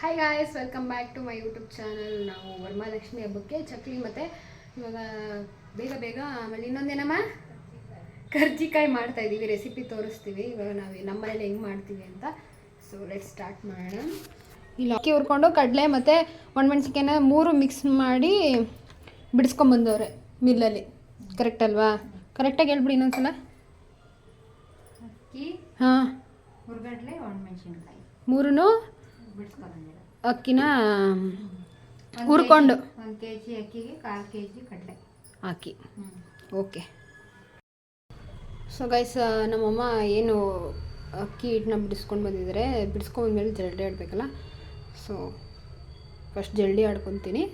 Hi guys welcome back to my YouTube channel ನಾವು ವರಮಹಾಲಕ್ಷ್ಮಿ ಹಬ್ಬಕ್ಕೆ ಚಕ್ಲಿ ಮತ್ತು ಇವಾಗ ಬೇಗ ಬೇಗ ಆಮೇಲೆ ಇನ್ನೊಂದೇನಮ್ಮ ಕರ್ಜಿಕಾಯಿ ಮಾಡ್ತಾ ಇದ್ದೀವಿ ರೆಸಿಪಿ ತೋರಿಸ್ತೀವಿ. ಇವಾಗ ನಾವು ನಮ್ಮ ಮನೇಲಿ ಹೆಂಗೆ ಮಾಡ್ತೀವಿ ಅಂತ. ಸೊ ಲೆಟ್ ಸ್ಟಾರ್ಟ್ ಮಾಡೋಣ. ಇಲ್ಲಿ ಅಕ್ಕಿ ಹುರ್ಕೊಂಡು ಕಡಲೆ ಮತ್ತು ಒಣಮೆಣ್ಸಿಕಾಯಿನ ಮೂರು ಮಿಕ್ಸ್ ಮಾಡಿ ಬಿಡಿಸ್ಕೊಂಬಂದವ್ರೆ ಮಿಲ್ಲಲ್ಲಿ. ಕರೆಕ್ಟ್ ಅಲ್ವಾ? ಕರೆಕ್ಟಾಗಿ ಹೇಳ್ಬಿಡಿ ಇನ್ನೊಂದ್ಸಲ. ಅಕ್ಕಿ ಹಾಂ. ಹುರ್ಗಡ್ಲೆ ಒಣಮೆಣಸಿನ್ಕಾಯಿ. ಮೂರೂ ಅಕ್ಕಿನ ಹುರ್ಕೊಂಡು. ಒಂದು ಕೆ ಜಿ ಅಕ್ಕಿಗೆ ಕಾಲು ಕೆ ಜಿ ಕಡಲೆ ಹಾಕಿ ಓಕೆ. ಸೊ ಗೈಸ್ ನಮ್ಮಮ್ಮ ಏನು ಅಕ್ಕಿ ಹಿಟ್ಟನ್ನ ಬಿಡಿಸ್ಕೊಂಡು ಬಂದಿದ್ದಾರೆ. ಮೇಲೆ ಜಲ್ಡಿ ಆಡಬೇಕಲ್ಲ? ಸೊ ಫಸ್ಟ್ ಜಲ್ಡಿ ಆಡ್ಕೊತೀನಿ.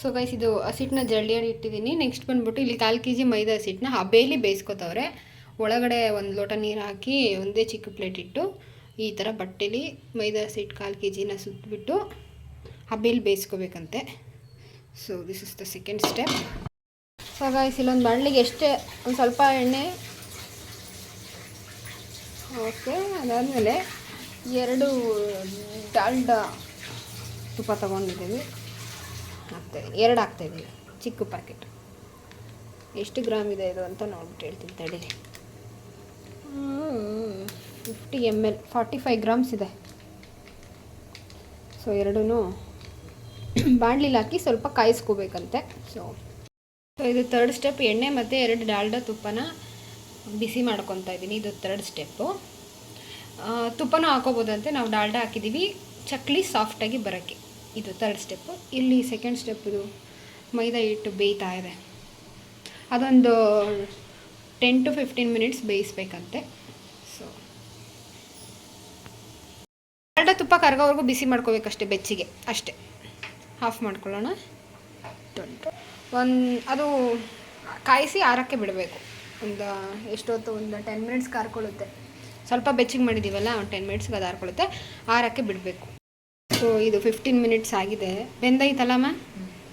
ಸೊ ಗೈಸ್ ಇದು ಹಸಿಟ್ಟನ್ನ ಜಲ್ಡಿ ಆಡಿ ಇಟ್ಟಿದ್ದೀನಿ. ನೆಕ್ಸ್ಟ್ ಬಂದ್ಬಿಟ್ಟು ಇಲ್ಲಿ ಕಾಲು ಕೆ ಜಿ ಮೈದಾ ಹಸಿಟ್ಟನ್ನ ಹಬೆಯಲ್ಲಿ ಬೇಯಿಸ್ಕೊತವ್ರೆ. ಒಳಗಡೆ ಒಂದು ಲೋಟ ನೀರು ಹಾಕಿ ಒಂದೇ ಚಿಕ್ಕ ಪ್ಲೇಟ್ ಇಟ್ಟು ಈ ಥರ ಬಟ್ಟೆಲಿ ಮೈದಾ ಸೀಟ್ ಕಾಲು ಕೆ ಜಿನ ಸುತ್ತಬಿಟ್ಟು ಹಬ್ಬಿಲಿ ಬೇಯಿಸ್ಕೋಬೇಕಂತೆ. So this is the second step so guys ಇಲ್ಲೊಂದು ಬಾಣಲಿಗೆ ಎಷ್ಟೇ ಒಂದು ಸ್ವಲ್ಪ ಎಣ್ಣೆ ಓಕೆ, ಅದಾದಮೇಲೆ ಎರಡು ಡಾಲ್ಡ ತುಪ್ಪ ತೊಗೊಂಡಿದ್ದೀವಿ. ಹಾಕ್ತಾ ಎರಡು ಹಾಕ್ತಾಯಿದ್ದೀವಿ, ಚಿಕ್ಕ ಪ್ಯಾಕೆಟ್ ಎಷ್ಟು ಗ್ರಾಮ್ ಇದೆ ಇದು ಅಂತ ನೋಡ್ಬಿಟ್ಟು ಹೇಳ್ತೀನಿ ತಡೀರಿ. Fifty M L, forty five grams ಇದೆ. ಸೊ ಎರಡೂ ಬಾಣಲಿಲಿ ಹಾಕಿ ಸ್ವಲ್ಪ ಕಾಯಿಸ್ಕೋಬೇಕಂತೆ. ಸೊ ಸೊ ಇದು ತರ್ಡ್ ಸ್ಟೆಪ್ ಎಣ್ಣೆ ಮತ್ತು ಎರಡು ಡಾಲ್ಡಾ ತುಪ್ಪನ ಬಿಸಿ ಮಾಡ್ಕೊತಾ ಇದ್ದೀನಿ. ಇದು ತರ್ಡ್ ಸ್ಟೆಪ್ಪು ತುಪ್ಪನೂ ಹಾಕೋಬೋದಂತೆ. ನಾವು ಡಾಲ್ಡಾ ಹಾಕಿದ್ದೀವಿ. ಚಕ್ಲಿ ಸಾಫ್ಟಾಗಿ ಬರೋಕ್ಕೆ. ಇದು ತರ್ಡ್ ಸ್ಟೆಪ್ಪು ಇಲ್ಲಿ ಸೆಕೆಂಡ್ ಸ್ಟೆಪ್ ಇದು ಮೈದಾ ಹಿಟ್ಟು ಬೇಯ್ತಾ ಇದೆ. ಅದೊಂದು ಟೆನ್ ಟು ಫಿಫ್ಟೀನ್ ಮಿನಿಟ್ಸ್ ಬೇಯಿಸ್ಬೇಕಂತೆ ಸೊ ಡಾಲ್ಡಾ ತುಪ್ಪ ಕರ್ಗೋವರೆಗೂ ಬಿಸಿ ಮಾಡ್ಕೋಬೇಕಷ್ಟೇ ಬೆಚ್ಚಿಗೆ. ಅಷ್ಟೇ. ಆಫ್ ಮಾಡ್ಕೊಳ್ಳೋಣ. ಒಂದು ಅದು ಕಾಯಿಸಿ ಆರಕ್ಕೆ ಬಿಡಬೇಕು. ಒಂದು ಎಷ್ಟೊತ್ತು ಒಂದು ಟೆನ್ ಮಿನಿಟ್ಸ್ ಕಾರ್ಕೊಳ್ಳುತ್ತೆ. ಸ್ವಲ್ಪ ಬೆಚ್ಚಿಗೆ ಮಾಡಿದ್ದೀವಲ್ಲ ಒಂದು ಟೆನ್ ಮಿನಿಟ್ಸ್ಗೆ ಅದು ಆರ್ಕೊಳ್ಳುತ್ತೆ. ಆರಕ್ಕೆ ಬಿಡಬೇಕು. ಸೊ ಇದು ಫಿಫ್ಟೀನ್ ಮಿನಿಟ್ಸ್ ಆಗಿದೆ. ಬೆಂದೈತಲ್ಲಮ್ಮ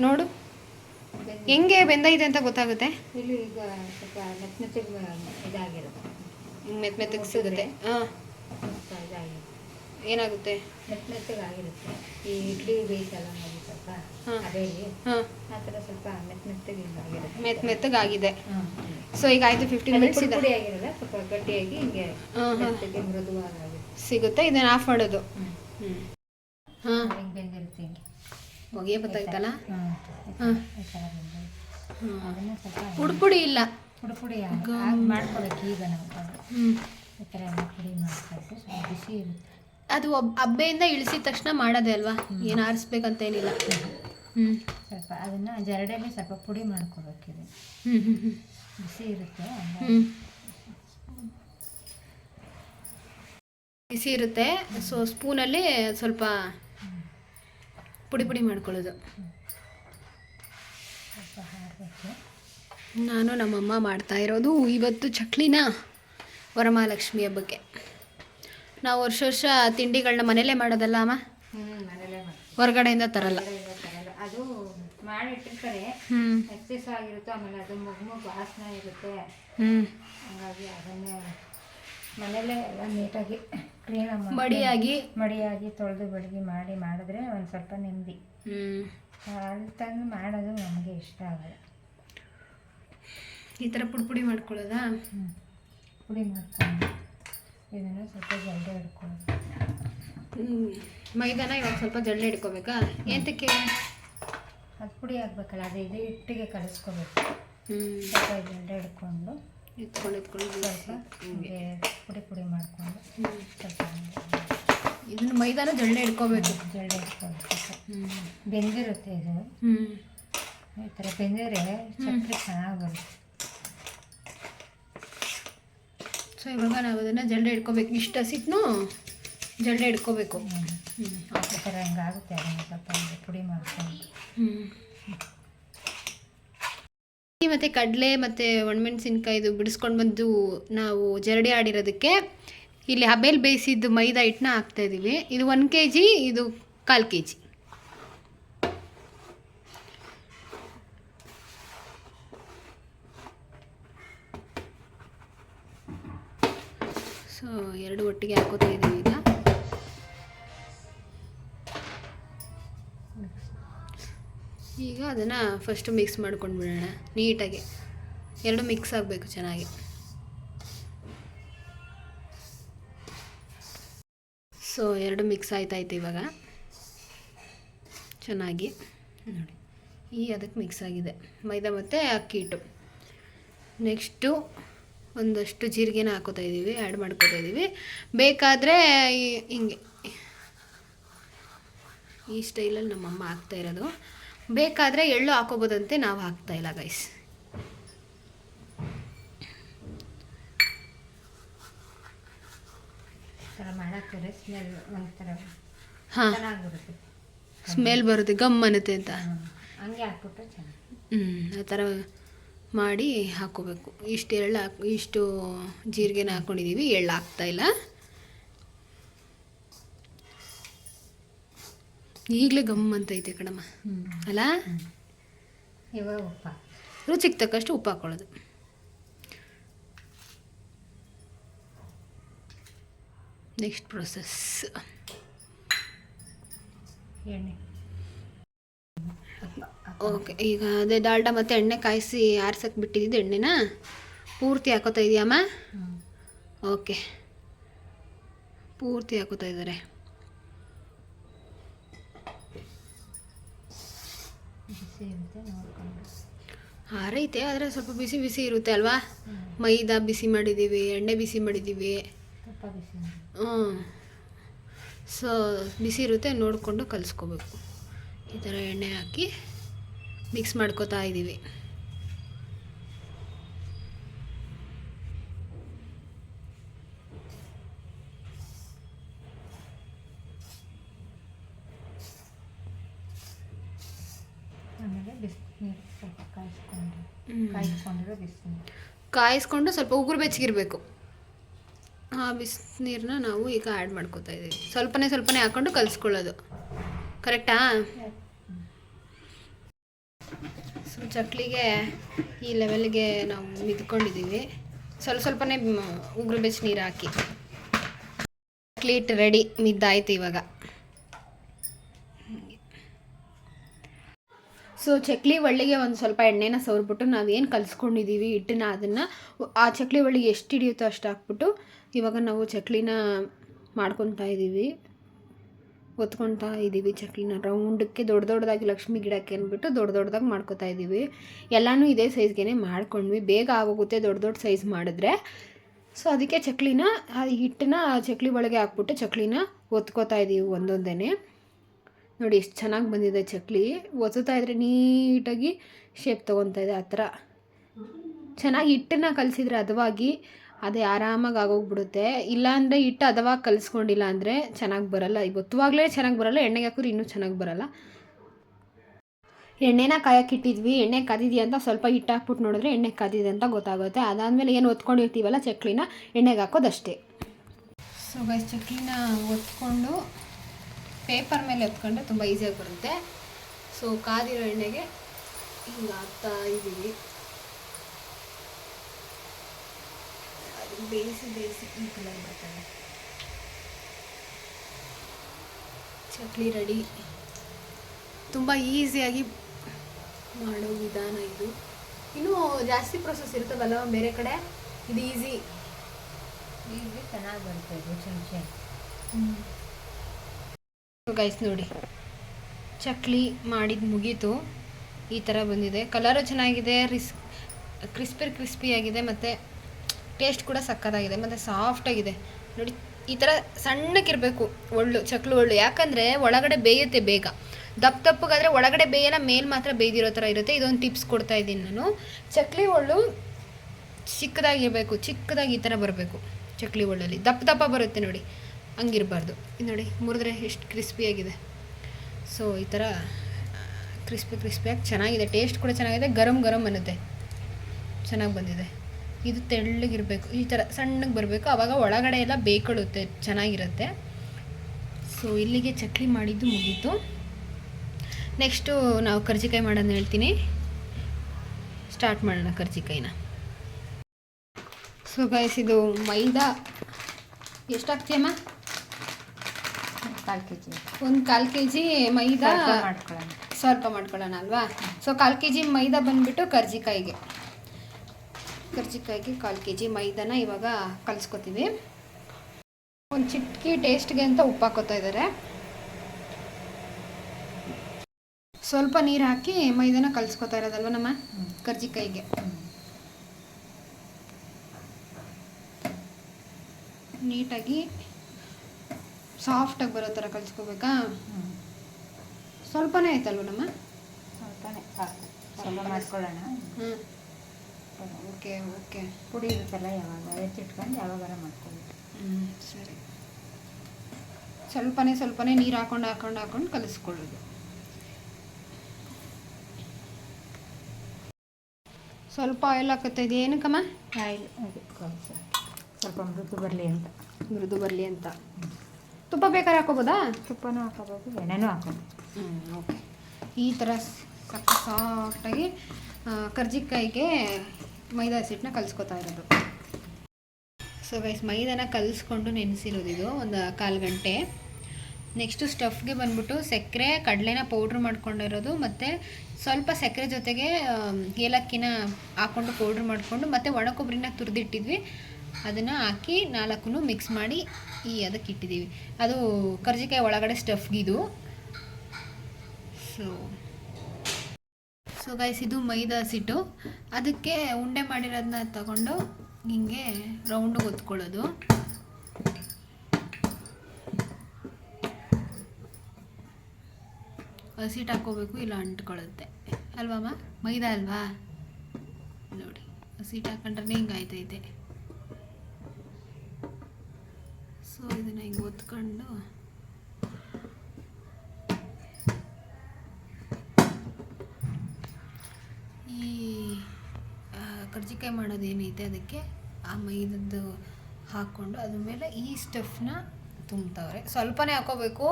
ನೋಡು. ಹೆಂಗೆ ಬೆಂದೈತೆ ಅಂತ ಗೊತ್ತಾಗುತ್ತೆ? ಇಲ್ಲಿ ಈಗ ಸ್ವಲ್ಪ ಮೆತ್ತ ಮೆತ್ತಗೆ ಇದಾಗಿರುತ್ತೆ. ಮೆತ್ತ ಮೆತ್ತಗೆ ಸಿಗುತ್ತೆ. ಹಾಂ. ಏನಾಗುತ್ತೆ? ಮೆತ್ತ ಮೆತ್ತಗೆ ಆಗಿರುತ್ತೆ ಈ ಇಡ್ಲಿ ಬೇಯಿಸಲ್ಲ ನೋಡಿ ಸ್ವಲ್ಪ. ಆ ಥರ ಸ್ವಲ್ಪ ಮೆತ್ತ ಮೆತ್ತಗೆ ಮೆತ್ತ ಮೆತ್ತಗಾಗಿದೆ. ಸೊ ಈಗ ಆಯಿತು ಫಿಫ್ಟೀನ್ ಮಿನಿಟ್ಸ್ ಇದೆ. ಆಗಿರಲ್ಲ ಸ್ವಲ್ಪ ಗಟ್ಟಿಯಾಗಿ ಹಿಂಗೆ ಸಿಗುತ್ತೆ ಇದನ್ನ ಆಫ್ ಮಾಡೋದು. ಹ್ಞೂ ಹಾಂ. ಹಿಂಗೆ ಬೆಂದಿರುತ್ತೆ ಹಿಂಗೆ ಹಾಂ. ಪುಡಿ ಇಲ್ಲ. ಪುಡಿ ಮಾಡ್ಕೋಬೇಕು ಈಗ ನಾವು. ಹ್ಞೂ ಈ ಥರ ಎಲ್ಲ ಪುಡಿ ಮಾಡ್ಕೊಂಡು ಸ್ವಲ್ಪ ಬಿಸಿ ಇರುತ್ತೆ. ಅದು ಒಬ್ ಹಬ್ಬೆಯಿಂದ ಇಳಿಸಿದ ತಕ್ಷಣ ಮಾಡೋದೇ ಅಲ್ವಾ? ಏನು ಆರಿಸ್ಬೇಕಂತ ಏನಿಲ್ಲ. ಹ್ಞೂ ಸ್ವಲ್ಪ ಅದನ್ನು ಜರಡಲ್ಲಿ ಸ್ವಲ್ಪ ಪುಡಿ ಮಾಡ್ಕೋಬೇಕಿದೆ. ಹ್ಞೂ ಹ್ಞೂ ಹ್ಞೂ ಬಿಸಿ ಇರುತ್ತೆ ಬಿಸಿ ಇರುತ್ತೆ. ಸೊ ಸ್ಪೂನಲ್ಲಿ ಸ್ವಲ್ಪ ಪುಡಿ ಪುಡಿ ಮಾಡ್ಕೊಳ್ಳೋದು. ಸ್ವಲ್ಪ ಹಾಕಬೇಕು. ನಾನು ನಮ್ಮಮ್ಮ ಮಾಡ್ತಾ ಇರೋದು ಇವತ್ತು ಚಕ್ಲಿನ ವರಮಹಾಲಕ್ಷ್ಮಿ ಹಬ್ಬಕ್ಕೆ. ನಾವು ವರ್ಷ ವರ್ಷ ತಿಂಡಿಗಳನ್ನ ಮನೇಲೇ ಮಾಡೋದಲ್ಲ ಅಮ್ಮ? ಹೊರಗಡೆಯಿಂದ ತರಲ್ಲ. ಅದು ಮಾಡಿಟ್ಟಿರ್ತಾರೆ. ಎಕ್ಸಸ್ ಆಗಿರುತ್ತೆ ಆಮೇಲೆ ಅದು ಮಗು ಮಗು ವಾಸನೆ ಇರುತ್ತೆ. ಹ್ಮ್. ಹಂಗಾಗಿ ಅದನ್ನೇ ಮನೇಲೆ ಎಲ್ಲ ನೀಟಾಗಿ ಕ್ಲೀನ್ ಮಾಡಿ ಮಡಿಯಾಗಿ. ಮಡಿಯಾಗಿ ತೊಳೆದು ಬಡಿಗೆ ಮಾಡಿ ಮಾಡಿದ್ರೆ ಒಂದು ಸ್ವಲ್ಪ ನೆಮ್ಮದಿ. ತಂದು ಮಾಡೋದು ನಮಗೆ ಇಷ್ಟ ಆಗಲ್ಲ. ಈ ಥರ ಪುಡಿ ಪುಡಿ ಮಾಡ್ಕೊಳ್ಳೋದಾ? ಪುಡಿ ಮಾಡ್ಕೊಂಡು. ಇದನ್ನು ಸ್ವಲ್ಪ ಜಲ್ದಿ ಹಿಡ್ಕೊಂಡು. ಮೈದಾನ ಇವಾಗ ಸ್ವಲ್ಪ ಜಲ್ಲೆ ಹಿಡ್ಕೋಬೇಕಾ? ಎಂತಕ್ಕೆ ಅದು ಪುಡಿ ಆಗಬೇಕಲ್ಲ ಅದೇ ಇದು ಇಟ್ಟಿಗೆ ಕಲಿಸ್ಕೋಬೇಕು. ಹ್ಞೂ ಸ್ವಲ್ಪ ಜಲ್ದಿ ಹಿಡ್ಕೊಂಡು ಎತ್ಕೊಂಡು ಎತ್ಕೊಂಡು ಸ್ವಲ್ಪ ಹಿಂಗೆ ಪುಡಿ ಪುಡಿ ಮಾಡಿಕೊಂಡು ಸ್ವಲ್ಪ ಇದನ್ನು ಮೈದಾನ ಜಳ್ಳೆ ಹಿಡ್ಕೋಬೇಕು. ಜಳ್ಳೆ ಹಿಡ್ಕೊಬೇಕು ಬೆಂದಿರುತ್ತೆ ಇದು. ಹ್ಞೂ ಈ ಥರ ಬೆಂದಿರೆ ಚಟ್ನಿ ಚೆನ್ನಾಗಿ ಬರುತ್ತೆ. ಸೊ ಇವಾಗ ನಾವು ಅದನ್ನು ಜಲ್ಡ ಇಟ್ಕೋಬೇಕು. ಇಷ್ಟು ಹಸಿಟ್ನು ಜಲ್ಡ ಇಟ್ಕೋಬೇಕು. ಹ್ಞೂ ಈ ಥರ ಹಿಂಗಾಗುತ್ತೆ ಅದನ್ನು ಸ್ವಲ್ಪ ಹಿಂಗೆ ಪುಡಿ ಮಾಡ್ಕೊಂಡು. ಹ್ಞೂ ಮತ್ತು ಕಡಲೆ ಮತ್ತು ಒಣಮೆಣಸಿನ್ಕಾಯಿದು ಬಿಡಿಸ್ಕೊಂಡು ಬಂದು ನಾವು ಜರಡಿ ಆಡಿರೋದಕ್ಕೆ ಇಲ್ಲಿ ಹಬೆಲ್ ಬೇಯಿಸಿದ್ದು ಮೈದಾ ಹಿಟ್ಟನ್ನ ಹಾಕ್ತಾಯಿದ್ದೀವಿ ಇದು ಒನ್ ಕೆ ಜಿ ಇದು ಕಾಲು ಕೆ ಜಿ ಎರಡು ಒಟ್ಟಿಗೆ ಹಾಕೋತಾ ಇದ್ದೀವಿ ಈಗ. ಈಗ ಅದನ್ನು ಫಸ್ಟು ಮಿಕ್ಸ್ ಮಾಡ್ಕೊಂಡು ಬಿಡೋಣ ನೀಟಾಗಿ. ಎರಡು ಮಿಕ್ಸ್ ಆಗಬೇಕು ಚೆನ್ನಾಗಿ. ಸೊ ಎರಡು ಮಿಕ್ಸ್ ಆಯ್ತಾಯ್ತು ಇವಾಗ. ಚೆನ್ನಾಗಿ. ನೋಡಿ, ಈ ಅದಕ್ಕೆ ಮಿಕ್ಸ್ ಆಗಿದೆ. ಮೈದಾ ಮತ್ತು ಅಕ್ಕಿ ಹಿಟ್ಟು. ನೆಕ್ಸ್ಟು ಒಂದಷ್ಟು ಜೀರಿಗೆನ ಹಾಕೋತಾ ಇದ್ದೀವಿ ಆ್ಯಡ್ ಮಾಡ್ಕೋತಾ ಇದ್ದೀವಿ. ಬೇಕಾದರೆ ಹಿಂಗೆ ಈ ಸ್ಟೈಲಲ್ಲಿ ನಮ್ಮಮ್ಮ ಹಾಕ್ತಾ ಇರೋದು. ಬೇಕಾದರೆ ಎಳ್ಳು ಹಾಕೋಬೋದಂತೆ ನಾವು ಹಾಕ್ತಾ ಇಲ್ಲ ಗೈಸ್ ಹಾಂ. ಸ್ಮೆಲ್ ಬರುತ್ತೆ ಗಮ್ ಅನ್ನುತ್ತೆ ಅಂತ ಹ್ಞೂ ಆ ಥರ ಮಾಡಿ ಹಾಕ್ಕೋಬೇಕು. ಇಷ್ಟು ಎಳ್ಳು ಹಾಕಿ ಇಷ್ಟು ಜೀರಿಗೆನ ಹಾಕ್ಕೊಂಡಿದ್ದೀವಿ ಎಳ್ಳು ಹಾಕ್ತಾಯಿಲ್ಲ ಈಗಲೇ ಗಮ್ ಅಂತ ಐತೆ ಕಣಮ್ಮ. ಹ್ಞೂ ಅಲ್ಲ? ಇವಾಗ ಉಪ್ಪ. ರುಚಿಗೆ ತಕ್ಕಷ್ಟು ಉಪ್ಪು ಹಾಕ್ಕೊಳ್ಳೋದು ನೆಕ್ಸ್ಟ್ ಪ್ರೊಸೆಸ್. ಎಣ್ಣೆ. ಓಕೆ ಈಗ ಅದೇ ದಾಲ್ಡ ಮತ್ತು ಎಣ್ಣೆ ಕಾಯಿಸಿ ಆರ್ಸಕ್ಕೆ ಬಿಟ್ಟಿದ್ದು ಎಣ್ಣೆನ? ಪೂರ್ತಿ ಹಾಕೋತಾ ಇದೆಯಮ್ಮ ಓಕೆ. ಪೂರ್ತಿ ಹಾಕೋತಾ ಇದ್ದಾರೆ. ಹಾರೈತೆ ಆದರೆ ಸ್ವಲ್ಪ ಬಿಸಿ ಬಿಸಿ ಇರುತ್ತೆ ಅಲ್ವಾ? ಮೈದಾ ಬಿಸಿ ಮಾಡಿದ್ದೀವಿ ಎಣ್ಣೆ ಬಿಸಿ ಮಾಡಿದ್ದೀವಿ. ಹ್ಞೂ ಸೊ ಬಿಸಿ ಇರುತ್ತೆ ನೋಡಿಕೊಂಡು ಕಲಿಸ್ಕೋಬೇಕು. ಈ ಥರ ಎಣ್ಣೆ ಹಾಕಿ ಮಿಕ್ಸ್ ಮಾಡ್ಕೋತಾ ಇದ್ದೀವಿ. ಆಮೇಲೆ ಬಿಸಿನೀರು ಸ್ವಲ್ಪ ಕಾಯಿಸ್ಕೊಂಡು ಹ್ಮ್. ಕಾಯಿಸ್ಕೊಂಡಿರೋ ಬಿಸಿನೀರು. ಕಾಯಿಸ್ಕೊಂಡು ಸ್ವಲ್ಪ ಉಗುರು ಬೆಚ್ಚಗಿರಬೇಕು. ಆ ಬಿಸಿನೀರನ್ನ ನಾವು ಈಗ ಆ್ಯಡ್ ಮಾಡ್ಕೋತಾ ಇದ್ದೀವಿ. ಸ್ವಲ್ಪನೇ ಸ್ವಲ್ಪನೇ ಹಾಕ್ಕೊಂಡು ಕಲಿಸ್ಕೊಳ್ಳೋದು. ಕರೆಕ್ಟಾ ಸೊ ಚಕ್ಲಿಗೆ ಈ ಲೆವೆಲ್ಗೆ ನಾವು ಮಿದ್ಕೊಂಡಿದ್ದೀವಿ ಸ್ವಲ್ಪ ಸ್ವಲ್ಪನೇ ಉಗುರು ಬೆಚ್ಚ ನೀರು ಹಾಕಿ. ಚಕ್ಲಿ ಹಿಟ್ಟು ರೆಡಿ ಮಿದ್ದಾಯ್ತು ಇವಾಗ. ಸೊ ಚಕ್ಲಿ ಒಳ್ಳಿಗೆ ಒಂದು ಸ್ವಲ್ಪ ಎಣ್ಣೆನ ಸವರ್ಬಿಟ್ಟು ನಾವೇನು ಕಲಿಸ್ಕೊಂಡಿದ್ದೀವಿ ಹಿಟ್ಟನ್ನ ಅದನ್ನು, ಆ ಚಕ್ಲಿ ಒಳ್ಳಿಗೆ ಎಷ್ಟು ಹಿಡಿಯುತ್ತೋ ಅಷ್ಟು ಹಾಕ್ಬಿಟ್ಟು ಇವಾಗ ನಾವು ಚಕ್ಲಿನ ಮಾಡ್ಕೊತಾ ಇದ್ದೀವಿ ಒತ್ಕೊತಾ ಇದ್ದೀವಿ ಚಕ್ಲಿನ ರೌಂಡಕ್ಕೆ ದೊಡ್ಡ ದೊಡ್ಡದಾಗಿ ಲಕ್ಷ್ಮಿ ಗಿಡಕ್ಕೆ ಅಂದ್ಬಿಟ್ಟು ದೊಡ್ಡ ದೊಡ್ಡದಾಗಿ ಮಾಡ್ಕೊತಾ ಇದ್ದೀವಿ ಎಲ್ಲನೂ ಇದೇ ಸೈಜ್ಗೆ ಮಾಡ್ಕೊಂಡ್ವಿ. ಬೇಗ ಆಗೋಗುತ್ತೆ ದೊಡ್ಡ ದೊಡ್ಡ ಸೈಜ್ ಮಾಡಿದ್ರೆ. ಸೊ ಅದಕ್ಕೆ ಚಕ್ಲಿನ ಹಿಟ್ಟನ್ನ ಆ ಚಕ್ಲಿ ಒಳಗೆ ಹಾಕ್ಬಿಟ್ಟು ಚಕ್ಲಿನ ಒತ್ಕೋತಾ ಇದ್ದೀವಿ ಒಂದೊಂದೇ ನೋಡಿ ಎಷ್ಟು ಚೆನ್ನಾಗಿ ಬಂದಿದೆ ಚಕ್ಲಿ. ಒತ್ತುತ್ತಾ ಇದ್ರೆ ನೀಟಾಗಿ ಶೇಪ್ ತೊಗೊತಾ ಇದೆ ಆ ಥರ. ಚೆನ್ನಾಗಿ ಹಿಟ್ಟನ್ನ ಕಲಿಸಿದ್ರೆ ಹದವಾಗಿ ಅದೇ ಆರಾಮಾಗಿ ಆಗೋಗ್ಬಿಡುತ್ತೆ. ಇಲ್ಲಾಂದರೆ ಹಿಟ್ಟು ಹದವಾಗಿ ಕಲಿಸ್ಕೊಂಡಿಲ್ಲ ಅಂದರೆ ಚೆನ್ನಾಗಿ ಬರಲ್ಲ. ಒತ್ತುವಾಗಲೇ ಚೆನ್ನಾಗಿ ಬರಲ್ಲ, ಎಣ್ಣೆಗೆ ಹಾಕಿದ್ರೆ ಇನ್ನೂ ಚೆನ್ನಾಗಿ ಬರಲ್ಲ. ಎಣ್ಣೆನ ಕಾಯಕ್ಕೆ ಇಟ್ಟಿದ್ವಿ. ಎಣ್ಣೆ ಕಾದಿದೆಯಾ ಅಂತ ಸ್ವಲ್ಪ ಹಿಟ್ಟು ಹಾಕ್ಬಿಟ್ಟು ನೋಡಿದ್ರೆ ಎಣ್ಣೆ ಕಾದಿದೆ ಅಂತ ಗೊತ್ತಾಗುತ್ತೆ. ಅದಾದಮೇಲೆ ಏನು ಒತ್ಕೊಂಡಿರ್ತೀವಲ್ಲ ಚಕ್ಲಿನ ಎಣ್ಣೆಗೆ ಹಾಕೋದಷ್ಟೇ ಸೊ ಗೈಸ್ ಚಕ್ಲಿನ ಒತ್ಕೊಂಡು ಪೇಪರ್ ಮೇಲೆ ಎತ್ಕೊಂಡ್ರೆ ತುಂಬ ಈಸಿಯಾಗಿ ಬರುತ್ತೆ. ಸೊ ಕಾದಿರೋ ಎಣ್ಣೆಗೆ ಹಿಂಗೆ ಹಾಕ್ತಾ ಇದ್ದೀವಿ. ಬೇಯಿಸಿ ಬೇಯಿಸಿ ಈ ಕಲರ್ ಬರ್ತದೆ. ಚಕ್ಲಿ ರೆಡಿ. ತುಂಬ ಈಸಿಯಾಗಿ ಮಾಡೋ ವಿಧಾನ ಇದು. ಇನ್ನೂ ಜಾಸ್ತಿ ಪ್ರೊಸೆಸ್ ಇರ್ತವಲ್ಲ ಬೇರೆ ಕಡೆ? ಇದು ಈಸಿ. ಈಸಿ ಚೆನ್ನಾಗಿ ಬರುತ್ತೆ ರುಚಿ ರುಚಿ ಗೈಸ್ ನೋಡಿ ಚಕ್ಲಿ ಮಾಡಿದ ಮುಗೀತು. ಈ ಥರ ಬಂದಿದೆ. ಕಲರು ಚೆನ್ನಾಗಿದೆ ರಿಸ್ ಕ್ರಿಸ್ಪಿ ಕ್ರಿಸ್ಪಿಯಾಗಿದೆ ಮತ್ತು ಟೇಸ್ಟ್ ಕೂಡ ಸಕ್ಕತ್ತಾಗಿದೆ, ಮತ್ತು ಸಾಫ್ಟಾಗಿದೆ ನೋಡಿ, ಈ ಥರ ಸಣ್ಣಕ್ಕಿರಬೇಕು ಒಳ್ಳು, ಚಕ್ಲು ಒಳ್ಳು. ಯಾಕಂದರೆ ಒಳಗಡೆ ಬೇಯುತ್ತೆ ಬೇಗ. ದಪ್ಪ ದಪ್ಪಗಾದರೆ ಒಳಗಡೆ ಬೇಯನ ಮೇಲೆ ಮಾತ್ರ ಬೇಯ್ದಿರೋ ಥರ ಇರುತ್ತೆ. ಇದೊಂದು ಟಿಪ್ಸ್ ಕೊಡ್ತಾ ಇದ್ದೀನಿ ನಾನು. ಚಕ್ಲಿ ಒಳ್ಳು ಚಿಕ್ಕದಾಗಿರಬೇಕು, ಚಿಕ್ಕದಾಗಿ ಈ ಥರ ಬರಬೇಕು ಚಕ್ಲಿ ಒಳ್ಳಲ್ಲಿ. ದಪ್ಪ ದಪ್ಪ ಬರುತ್ತೆ ನೋಡಿ, ಹಂಗಿರಬಾರ್ದು. ಇದು ನೋಡಿ, ಮುರಿದ್ರೆ ಎಷ್ಟು ಕ್ರಿಸ್ಪಿಯಾಗಿದೆ ಸೊ ಈ ಥರ ಕ್ರಿಸ್ಪಿ ಕ್ರಿಸ್ಪಿಯಾಗಿ ಚೆನ್ನಾಗಿದೆ. ಟೇಸ್ಟ್ ಕೂಡ ಚೆನ್ನಾಗಿದೆ, ಗರಂ ಗರಂ ಅನ್ನುತ್ತೆ. ಚೆನ್ನಾಗಿ ಬಂದಿದೆ. ಇದು ತೆಳ್ಳಗಿರಬೇಕು ಈ ಥರ ಸಣ್ಣಗೆ ಬರಬೇಕು. ಆವಾಗ ಒಳಗಡೆ ಎಲ್ಲ ಬೇಕಳುತ್ತೆ ಚೆನ್ನಾಗಿರುತ್ತೆ. ಸೊ ಇಲ್ಲಿಗೆ ಚಕ್ಲಿ ಮಾಡಿದ್ದು ಮುಗೀತು. ನೆಕ್ಸ್ಟು ನಾವು ಕರ್ಜಿಕಾಯಿ ಮಾಡೋದು ಹೇಳ್ತೀನಿ. ಸ್ಟಾರ್ಟ್ ಮಾಡೋಣ ಕರ್ಜಿಕಾಯಿನ. ಸೊ ಗೈಸ್ ಇದು ಮೈದಾ. ಎಷ್ಟಾಗ್ತೀಯಮ್ಮ ಕಾಲು ಕೆ ಜಿ ಒಂದು ಕಾಲು ಕೆ ಜಿ ಮೈದಾ ಮಾಡ್ಕೊಳ್ಳೋಣ. ಸ್ವಲ್ಪ ಮಾಡ್ಕೊಳ್ಳೋಣ ಅಲ್ವಾ? ಸೊ ಕಾಲು ಕೆ ಜಿ ಮೈದಾ ಬಂದುಬಿಟ್ಟು ಕರ್ಜಿಕಾಯಿಗೆ. ಕರ್ಜಿಕಾಯಿಗೆ ಕಾಲು ಕೆ ಜಿ ಮೈದಾನ ಇವಾಗ ಕಲಿಸ್ಕೊತೀವಿ. ಒಂದು ಚಿಟ್ಕಿ ಟೇಸ್ಟ್ಗೆ ಅಂತ ಉಪ್ಪು ಹಾಕೋತಾ ಇದ್ದಾರೆ. ಸ್ವಲ್ಪ ನೀರು ಹಾಕಿ ಮೈದಾನ ಕಲಿಸ್ಕೊತಾ ಇರೋದಲ್ವ ನಮ್ಮ ಕರ್ಜಿಕಾಯಿಗೆ? ನೀಟಾಗಿ ಸಾಫ್ಟಾಗಿ ಬರೋ ಥರ ಕಲಿಸ್ಕೋಬೇಕಾ? ಹ್ಞೂ ಸ್ವಲ್ಪನೇ ಆಯ್ತಲ್ವ ನಮ್ಮ? ಸ್ವಲ್ಪನೇ ಸಾಕು. Okay okay. ಪುಡಿ ಇರುತ್ತಲ್ಲ ಯಾವಾಗ? ಎತ್ತಿಟ್ಕೊಂಡು ಯಾವಾಗಾರ ಮಾಡ್ಕೊಳ್ಳಿ. ಹ್ಞೂ ಸರಿ. ಸ್ವಲ್ಪನೇ ಸ್ವಲ್ಪನೇ ನೀರು ಹಾಕೊಂಡು ಹಾಕೊಂಡು ಹಾಕೊಂಡು ಕಲಿಸ್ಕೊಳ್ಳೋದು. ಸ್ವಲ್ಪ ಆಯಿಲ್ ಹಾಕುತ್ತೆ ಇದು ಏನಕ್ಕಮ್ಮ? ಆಯಿಲ್ ಅದು ಸ್ವಲ್ಪ ಮೃದು ಬರಲಿ ಅಂತ. ಮೃದು ಬರಲಿ ಅಂತ. ತುಪ್ಪ ಬೇಕಾದ್ರೆ ಹಾಕೋಬೋದಾ? ತುಪ್ಪನೂ ಹಾಕೋಬೋದು ಎಣ್ಣೆನೂ ಹಾಕೋಬೋದು ಹ್ಞೂ ಓಕೆ. ಈ ಥರ ಸಾಫ್ಟಾಗಿ ಕರ್ಜಿಕಾಯಿಗೆ ಮೈದಾ ಹಸಿಟ್ಟನ್ನ ಕಲಿಸ್ಕೊತಾ ಇರೋದು. ಸೊ ಗೈಸ್ ಮೈದಾನ ಕಲಿಸ್ಕೊಂಡು ನೆನೆಸಿರೋದು ಇದು, ಒಂದು ಕಾಲು ಗಂಟೆ. ನೆಕ್ಸ್ಟು ಸ್ಟಫ್ಗೆ ಬಂದ್ಬಿಟ್ಟು ಸಕ್ಕರೆ, ಕಡಲೆನ ಪೌಡ್ರ್ ಮಾಡ್ಕೊಂಡಿರೋದು, ಮತ್ತು ಸ್ವಲ್ಪ ಸಕ್ಕರೆ ಜೊತೆಗೆ ಏಲಕ್ಕಿನ ಹಾಕ್ಕೊಂಡು ಪೌಡ್ರ್ ಮಾಡಿಕೊಂಡು, ಮತ್ತು ಒಣ ಕೊಬ್ಬರಿನ ತುರಿದಿಟ್ಟಿದ್ವಿ. ಅದನ್ನು ಹಾಕಿ ನಾಲ್ಕು ಮಿಕ್ಸ್ ಮಾಡಿ ಈ ಅದಕ್ಕೆ ಇಟ್ಟಿದ್ದೀವಿ. ಅದು ಕರ್ಜಿಕಾಯಿ ಒಳಗಡೆ ಸ್ಟಫ್ಗಿದು ಸೊ ಸೊ ಗೈಸ್ ಇದು ಮೈದಾ ಹಸಿಟ್ಟು. ಅದಕ್ಕೆ ಉಂಡೆ ಮಾಡಿರೋದನ್ನ ತಗೊಂಡು ಹಿಂಗೆ ರೌಂಡು ಒತ್ಕೊಳ್ಳೋದು ಹಸಿಟ್ಟು ಹಾಕೋಬೇಕು ಇಲ್ಲ ಅಂಟ್ಕೊಳ್ಳುತ್ತೆ. ಅಲ್ವಮ್ಮ ಮೈದಾ ಅಲ್ವಾ? ನೋಡಿ ಹಸಿಟ್ಟು ಹಾಕೊಂಡ್ರೆ ಹಿಂಗೆ ಆಯ್ತೈತೆ. ಸೊ ಇದನ್ನು ಹಿಂಗೆ ಒತ್ಕೊಂಡು ಈ ಕರ್ಜಿಕಾಯಿ ಮಾಡೋದು ಏನೈತೆ ಅದಕ್ಕೆ ಆ ಮೈದದ್ದು ಹಾಕ್ಕೊಂಡು ಅದ್ರ ಮೇಲೆ ಈ ಸ್ಟಫ್ನ ತುಂಬ್ತವ್ರೆ. ಸ್ವಲ್ಪನೇ ಹಾಕೋಬೇಕು.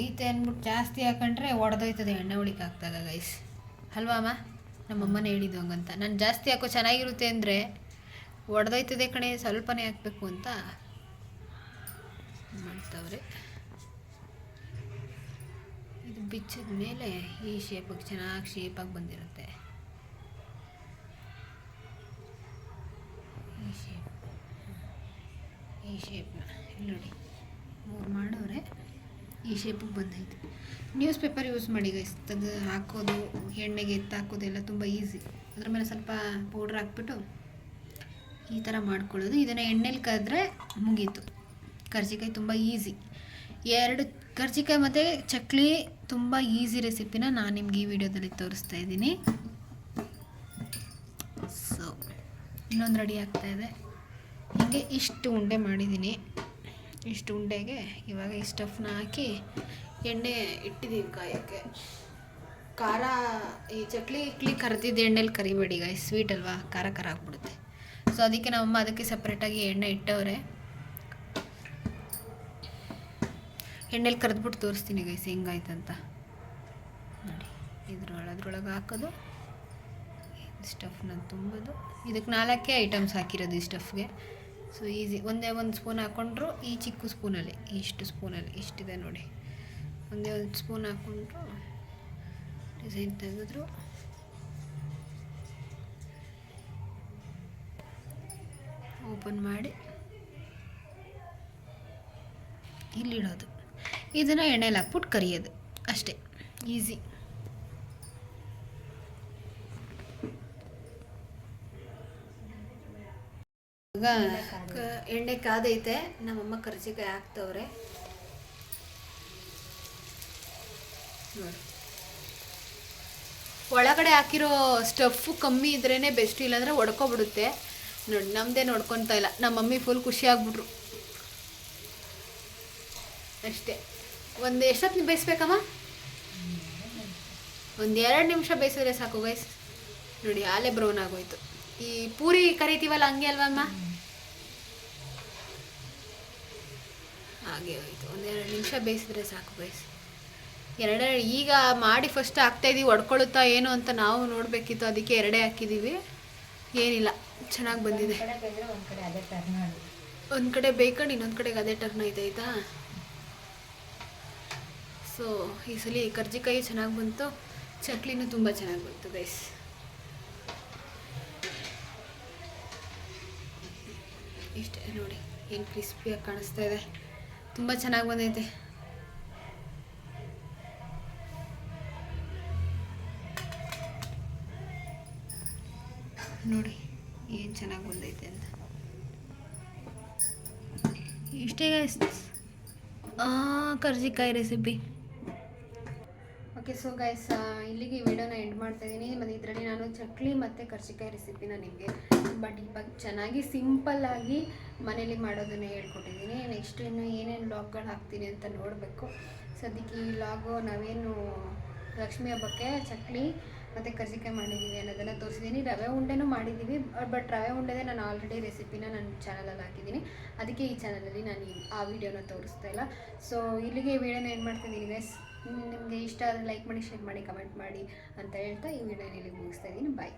ಐತೆ ಅಂದ್ಬಿಟ್ಟು ಜಾಸ್ತಿ ಹಾಕೊಂಡ್ರೆ ಒಡೆದೋಯ್ತದೆ, ಎಣ್ಣೆ ಉಳಿಕೆ ಹಾಕ್ದಾಗ ಗೈಸ್ ಅಲ್ವಾ ಅಮ್ಮ? ನಮ್ಮಮ್ಮನೇ ಹೇಳಿದ್ದು ಹಂಗಂತ. ನಾನು ಜಾಸ್ತಿ ಹಾಕೋ ಚೆನ್ನಾಗಿರುತ್ತೆ ಅಂದರೆ ಒಡೆದೋಯ್ತದೆ ಕಣೆ, ಸ್ವಲ್ಪನೇ ಹಾಕಬೇಕು ಅಂತ ಮಾಡ್ತವ್ರೆ. ಇದು ಬಿಚ್ಚಿದ ಮೇಲೆ ಈ ಶೇಪಾಗಿ ಚೆನ್ನಾಗಿ ಶೇಪಾಗಿ ಬಂದಿರುತ್ತೆ. ಈ ಶೇಪ್ ಈ ಶೇಪ್ನ ಇಲ್ಲಿ ನೋಡಿ. ಮೂರು ಮಾಡೋರೆ. ಈ ಶೇಪಿಗೆ ಬಂದೈತೆ. ನ್ಯೂಸ್ ಪೇಪರ್ ಯೂಸ್ ಮಾಡಿ ಗೈಸ್ ತೆಗೆದು ಹಾಕೋದು, ಎಣ್ಣೆಗೆ ಎತ್ತು ಹಾಕೋದೆಲ್ಲ ತುಂಬ ಈಸಿ ಅದ್ರ ಮೇಲೆ ಸ್ವಲ್ಪ ಪೌಡ್ರ್ ಹಾಕ್ಬಿಟ್ಟು ಈ ಥರ ಮಾಡ್ಕೊಳ್ಳೋದು. ಇದನ್ನು ಎಣ್ಣೆಲಿ ಕರೆದ್ರೆ ಮುಗೀತು. ಕರ್ಜಿಕಾಯಿ ತುಂಬ ಈಸಿ ಎರಡು ಕರ್ಜಿಕಾಯಿ ಮತ್ತು ಚಕ್ಲಿ ತುಂಬ ಈಸಿ ರೆಸಿಪಿನ ನಾನು ನಿಮ್ಗೆ ಈ ವಿಡಿಯೋದಲ್ಲಿ ತೋರಿಸ್ತಾ ಇದ್ದೀನಿ. ಇನ್ನೊಂದು ರೆಡಿ ಆಗ್ತಾ ಇದೆ. ಹೀಗೆ ಇಷ್ಟು ಉಂಡೆ ಮಾಡಿದ್ದೀನಿ. ಇಷ್ಟು ಉಂಡೆಗೆ ಇವಾಗ ಈ ಸ್ಟಫ್ನ ಹಾಕಿ ಎಣ್ಣೆ ಇಟ್ಟಿದ್ದೀವಿ ಕಾಯೋಕ್ಕೆ. ಖಾರ, ಈ ಚಕ್ಲಿ ಇಟ್ಲಿ ಕರೆದಿದ್ದು ಎಣ್ಣೆಲಿ ಕರಿಬೇಡಿ ಈಗ ಸ್ವೀಟ್ ಅಲ್ವಾ? ಖಾರ ಖಾರ ಆಗ್ಬಿಡುತ್ತೆ. ಸೊ ಅದಕ್ಕೆ ನಮ್ಮಮ್ಮ ಅದಕ್ಕೆ ಸಪ್ರೇಟಾಗಿ ಎಣ್ಣೆ ಇಟ್ಟವ್ರೆ. ಎಣ್ಣೆಲಿ ಕರೆದ್ಬಿಟ್ಟು ತೋರಿಸ್ತೀನಿ ಗೈಸ್ ಹೆಂಗಾಯ್ತಂತ. ನೋಡಿ, ಇದ್ರೊಳಗೆ, ಅದ್ರೊಳಗೆ ಹಾಕೋದು. ಸ್ಟಫ್ನ ತುಂಬೋದು. ಇದಕ್ಕೆ ನಾಲ್ಕೇ ಐಟಮ್ಸ್ ಹಾಕಿರೋದು ಈ ಸ್ಟಫ್ಗೆ ಸೊ ಈಸಿ ಒಂದೇ ಒಂದು ಸ್ಪೂನ್ ಹಾಕ್ಕೊಂಡ್ರು ಈ ಚಿಕ್ಕ ಸ್ಪೂನಲ್ಲಿ ಇಷ್ಟು ಸ್ಪೂನಲ್ಲಿ ಇಷ್ಟಿದೆ ನೋಡಿ. ಒಂದೇ ಒಂದು ಸ್ಪೂನ್ ಹಾಕ್ಕೊಂಡ್ರು ಡಿಸೈನ್ ತೆಗೆದ್ರು. ಓಪನ್ ಮಾಡಿ. ಇಲ್ಲಿಡೋದು. ಇದನ್ನು ಎಣ್ಣೆಲಿ ಹಾಕ್ಬಿಟ್ಟು ಕರಿಯೋದು. ಅಷ್ಟೇ. ಈಸಿ ಎಣ್ಣೆ ಕಾದೈತೆ. ನಮ್ಮಮ್ಮ ಕರ್ಜಿಕಾಯಿ ಹಾಕ್ತವ್ರೆ. ನೋಡಿ. ಒಳಗಡೆ ಹಾಕಿರೋ ಸ್ಟಫು ಕಮ್ಮಿ ಇದ್ರೇ ಬೆಸ್ಟ್ ಇಲ್ಲಾಂದ್ರೆ ಒಡ್ಕೊಬಿಡುತ್ತೆ. ನೋಡಿ ನಮ್ಮದೇ ನೋಡ್ಕೊತಾ ಇಲ್ಲ. ನಮ್ಮ ಮಮ್ಮಿ ಫುಲ್ ಖುಷಿ ಆಗ್ಬಿಟ್ರು. ಅಷ್ಟೇ. ಒಂದು ಎಷ್ಟೊತ್ತು ಬೇಯಿಸ್ಬೇಕಮ್ಮ? ಒಂದು ಎರಡು ನಿಮಿಷ ಬೇಯಿಸಿದ್ರೆ ಸಾಕು ಗೈಸ್ ನೋಡಿ ಆಲೆ ಬ್ರೌನ್ ಆಗೋಯ್ತು. ಈ ಪೂರಿ ಕರಿತೀವಲ್ಲ, ಹಂಗೆ ಅಲ್ವಮ್ಮ? ಹಾಗೆ ಹೋಯ್ತು. ಒಂದೆರಡು ನಿಮಿಷ ಬೇಯಿಸಿದ್ರೆ ಸಾಕು ಬೇಯಿಸಿ ಎರಡೆರಡು ಈಗ ಮಾಡಿ ಫಸ್ಟ್ ಹಾಕ್ತಾಯಿದ್ದೀವಿ ಒಡ್ಕೊಳ್ಳುತ್ತಾ ಏನು ಅಂತ ನಾವು ನೋಡಬೇಕಿತ್ತು. ಅದಕ್ಕೆ ಎರಡೇ ಹಾಕಿದ್ದೀವಿ ಏನಿಲ್ಲ ಚೆನ್ನಾಗಿ ಬಂದಿದೆ. ಕಡೆ ಒಂದು ಕಡೆ ಬೇಯ್ಕೊಂಡು ಇನ್ನೊಂದು ಕಡೆಗೆ ಅದೇ ಟರ್ನ್ ಆಯಿತಾ ಸೊ ಈ ಸಲ ಕರ್ಜಿಕಾಯಿ ಚೆನ್ನಾಗಿ ಬಂತು. ಚಕ್ಲಿನೂ ತುಂಬ ಚೆನ್ನಾಗಿ ಬಂತು ಗೈಸ್ ಇಷ್ಟೇ ನೋಡಿ ಏನು ಕ್ರಿಸ್ಪಿಯಾಗಿ ಕಾಣಿಸ್ತಾ ಇದೆ. ತುಂಬ ಚೆನ್ನಾಗಿ ಬಂದೈತೆ. ನೋಡಿ ಏನು ಚೆನ್ನಾಗಿ ಬಂದೈತೆ ಅಂತ. ಇಷ್ಟೇ ಕರ್ಜಿಕಾಯಿ ರೆಸಿಪಿ ಸೊ ಗೈಸ್ ಇಲ್ಲಿಗೆ ಈ ವಿಡಿಯೋನ ಎಂಡ್ ಮಾಡ್ತಾ ಇದ್ದೀನಿ ಮತ್ತು ಇದರಲ್ಲಿ ನಾನು ಚಕ್ಲಿ ಮತ್ತು ಕರ್ಜಿಕಾಯಿ ರೆಸಿಪಿನ ನಿಮಗೆ ಬಟ್ ಇವಾಗ ಚೆನ್ನಾಗಿ ಸಿಂಪಲ್ಲಾಗಿ ಮನೇಲಿ ಮಾಡೋದನ್ನೇ ಹೇಳ್ಕೊಟ್ಟಿದ್ದೀನಿ ನೆಕ್ಸ್ಟ್ ಇನ್ನು ಏನೇನು ಲಾಗ್ಗಳು ಹಾಕ್ತೀನಿ ಅಂತ ನೋಡಬೇಕು. ಸದ್ಯಕ್ಕೆ ಈ ಲಾಗು ನಾವೇನು ಲಕ್ಷ್ಮಿ ಹಬ್ಬಕ್ಕೆ ಚಕ್ಲಿ ಮತ್ತು ಕರ್ಜಿಕಾಯಿ ಮಾಡಿದ್ದೀವಿ ಅನ್ನೋದನ್ನು ತೋರಿಸಿದ್ದೀನಿ ರವೆ ಉಂಡೆನೂ ಮಾಡಿದ್ದೀವಿ ಬಟ್ ರವೆ ಉಂಡೆದೇ ನಾನು ಆಲ್ರೆಡಿ ರೆಸಿಪಿನ ನನ್ನ ಚಾನಲಲ್ಲಿ ಹಾಕಿದ್ದೀನಿ ಅದಕ್ಕೆ ಈ ಚಾನಲಲ್ಲಿ ನಾನು ಆ ವಿಡಿಯೋನ ತೋರಿಸ್ತಾ ಇಲ್ಲ. ಸೊ ಇಲ್ಲಿಗೆ ಈ ವಿಡಿಯೋನ ಏನು ಮಾಡ್ತಿದ್ದೀನಿ ಗೈಸ್ ನಿಮಗೆ ಇಷ್ಟ ಆದರೆ ಲೈಕ್ ಮಾಡಿ ಶೇರ್ ಮಾಡಿ ಕಮೆಂಟ್ ಮಾಡಿ ಅಂತ ಹೇಳ್ತಾ ಈ ವಿಡಿಯೋನ ಇಲ್ಲಿಗೆ ಮುಗಿಸ್ತಾ ಇದ್ದೀನಿ. ಬಾಯ್